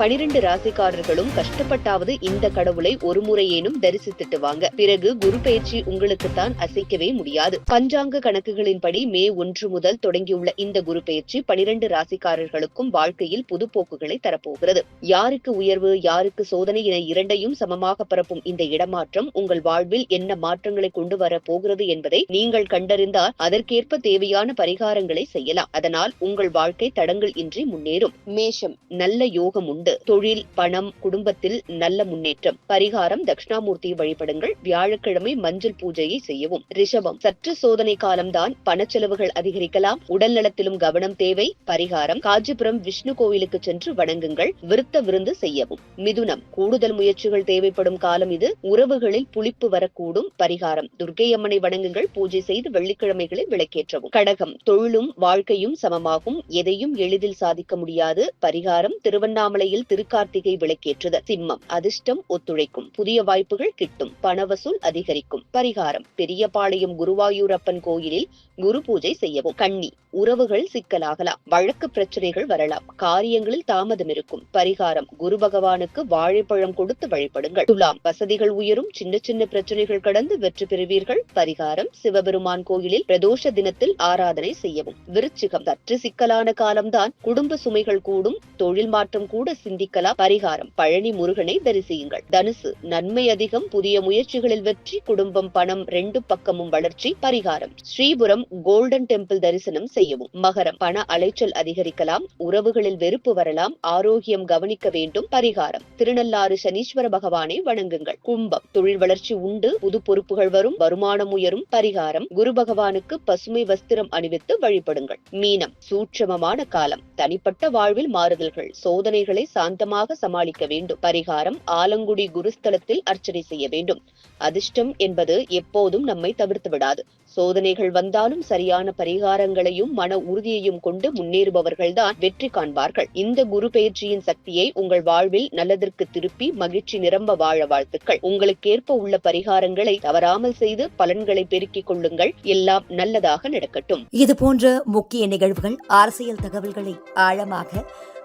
பனிரெண்டு ராசிக்காரர்களும் கஷ்டப்பட்டாவது இந்த கடவுளை ஒரு முறையேனும் தரிசித்துட்டு வாங்க பிறகு குரு பயிற்சி உங்களுக்குத்தான் அசைக்கவே முடியாது. பஞ்சாங்க கணக்குகளின்படி மே ஒன்று முதல் தொடங்கியுள்ள இந்த குரு பயிற்சி பனிரெண்டு ராசிக்காரர்களுக்கும் வாழ்க்கையில் புதுப்போக்குகளை தரப்போகிறது. யாருக்கு உயர்வு யாருக்கு சோதனை என இரண்டையும் சமமாக பரப்பும் இந்த இடமாற்றம் உங்கள் வாழ்வில் என்ன மாற்றங்களை கொண்டு வர போகிறது என்பதை நீங்கள் கண்டறிந்தால் அதற்கேற்ப தேவையான பரிகாரங்களை செய்யலாம். அதனால் உங்கள் வாழ்க்கை தடங்கள் இன்றி முன்னேறும். மேஷம் நல்ல யோகம் உண்டு. தொழில் பணம் குடும்பத்தில் நல்ல முன்னேற்றம் பரிகாரம் தட்சிணாமூர்த்தி வழிபடுங்கள் வியாழக்கிழமை மஞ்சள் பூஜையை செய்யவும். ரிஷபம் சற்று சோதனை காலம்தான் பணச்செலவுகள் அதிகரிக்கலாம் உடல் நலத்திலும் கவனம் தேவை பரிகாரம் காஞ்சிபுரம் விஷ்ணு கோவிலுக்கு சென்று வணங்குங்கள் விருத்த விருந்து செய்யவும். மிதுனம் கூடுதல் முயற்சிகள் தேவைப்படும் காலம் இது உறவுகளில் புளிப்பு வரக்கூடும் பரிகாரம் துர்கை அம்மனை வணங்குங்கள் பூஜை செய்து வெள்ளிக்கிழமைகளில் விளக்கேற்றவும். கடகம் தொழிலும் வாழ்க்கையும் சமமாகும் எதையும் எளிதில் சாதிக்க முடியாது பரிகாரம் திருவண்ணாமலையில் திருக்கார்த்திகை விளக்கேற்றுதல். சிம்மம் அதிர்ஷ்டம் ஒத்துழைக்கும். புதிய வாய்ப்புகள் கிட்டும். பணவசூல் அதிகரிக்கும். பரிகாரம் பெரியபாளையம் குருவாயூரப்பன் கோயிலில் குரு பூஜை செய்யவும். கண்ணி உறவுகள் சிக்கலாகலாம். வழக்கு பிரச்சனைகள் வரலாம். காரியங்களில் தாமதம் இருக்கும். பரிகாரம் குரு பகவானுக்கு வாழைப்பழம் கொடுத்து வழிபடுங்கள். துலாம் வசதிகள் உயரும். சின்ன சின்ன பிரச்சனைகள் கடந்து வெற்றி பெறுவீர்கள். பரிகாரம் சிவபெருமான் கோயிலில் பிரதோஷ தினத்தில் ஆராதனை செய்யவும். விருச்சிகம் சற்று சிக்கலான காலம்தான். குடும்ப சுமைகள் கூடும். தொழில் மாற்றம் கூட சிந்திக்கலாம். பரிகாரம். பழனி முருகனை தரிசியுங்கள். தனுசு. நன்மை அதிகம். புதிய முயற்சிகளில் வெற்றி. குடும்பம் பணம் ரெண்டு பக்கமும் வளர்ச்சி. பரிகாரம். ஸ்ரீபுரம் கோல்டன் டெம்பிள் தரிசனம் செய்யவும். மகரம். பண அலைச்சல் அதிகரிக்கலாம். உறவுகளில் வெறுப்பு வரலாம். ஆரோக்கியம் கவனிக்க வேண்டும். பரிகாரம். திருநள்ளாறு சனீஸ்வர பகவானை வணங்குங்கள். கும்பம். தொழில் வளர்ச்சி உண்டு. புது பொறுப்புகள் வரும். வருமானம் உயரும். பரிகாரம். குரு பகவானுக்கு பசுமை வஸ்திரம் அணிவித்து வழிபடுங்கள். மீனம். சூட்சமமான காலம். தனிப்பட்ட வாழ்வில் மாறுதல்கள். சோதனைகளை சாந்தமாக சமாளிக்க வேண்டும். பரிகாரம் ஆலங்குடி குருஸ்தலத்தில் அர்ச்சனை செய்ய வேண்டும். அதிர்ஷ்டம் என்பது எப்போதும் நம்மை தவிர்த்து விடாது. சோதனைகள் வந்தாலும் சரியான பரிகாரங்களையும் மன உறுதியையும் கொண்டு முன்னேறுபவர்கள்தான் வெற்றி காண்பார்கள். இந்த குரு பயிற்சியின் சக்தியை உங்கள் வாழ்வில் நல்லதற்கு திருப்பி மகிழ்ச்சி நிரம்ப வாழ வாழ்த்துக்கள். உங்களுக்கேற்ப உள்ள பரிகாரங்களை தவறாமல் செய்து பலன்களை பெருக்கிக் கொள்ளுங்கள். எல்லாம் நல்லதாக நடக்கட்டும். இது போன்ற முக்கிய நிகழ்வுகள் அரசியல் தகவல்களை ஆழமாக